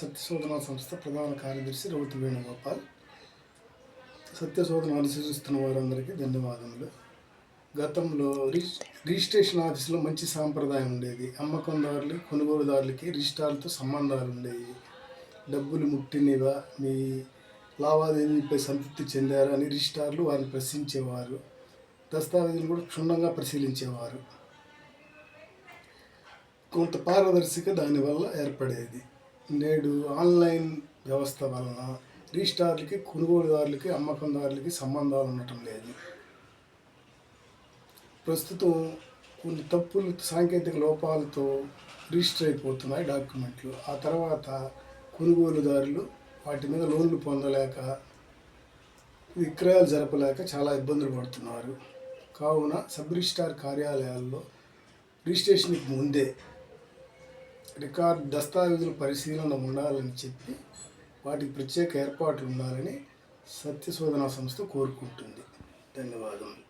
సత్యశోధన సంస్థ ప్రధాన కార్యదర్శి రౌతి వేణుగోపాల్. సత్యశోధన అనుసరిస్తున్న వారందరికీ ధన్యవాదములు. గతంలో రిజ్ రిజిస్ట్రేషన్ ఆఫీసులో మంచి సాంప్రదాయం ఉండేది. అమ్మకందారులు కొనుగోలుదారులకి రిజిస్టార్లతో సంబంధాలు ఉండేవి. డబ్బులు ముట్టినవా మీ లావాదేవీపై సంతృప్తి చెందారా అని రిజిస్టార్లు వారిని ప్రశ్నించేవారు. దస్తావేజులు కూడా క్షుణ్ణంగా పరిశీలించేవారు. కొంత పారదర్శక దానివల్ల ఏర్పడేది. నేడు ఆన్లైన్ వ్యవస్థ వలన రిజిస్టార్లకి కొనుగోలుదారులకి అమ్మకందారులకి సంబంధాలు ఉండటం లేదు. ప్రస్తుతం కొన్ని తప్పులు సాంకేతిక లోపాలతో రిజిస్టర్ అయిపోతున్నాయి డాక్యుమెంట్లు. ఆ తర్వాత కొనుగోలుదారులు వాటి మీద లోన్లు పొందలేక విక్రయాలు జరపలేక చాలా ఇబ్బందులు పడుతున్నారు. కావున సబ్ రిజిస్టార్ కార్యాలయాల్లో రిజిస్ట్రేషన్కి ముందే రికార్డ్ దస్తావేజుల పరిశీలన ఉండాలని చెప్పి వాటికి ప్రత్యేక ఏర్పాట్లు ఉండాలని సత్యశోధన సంస్థ కోరుకుంటుంది. ధన్యవాదములు.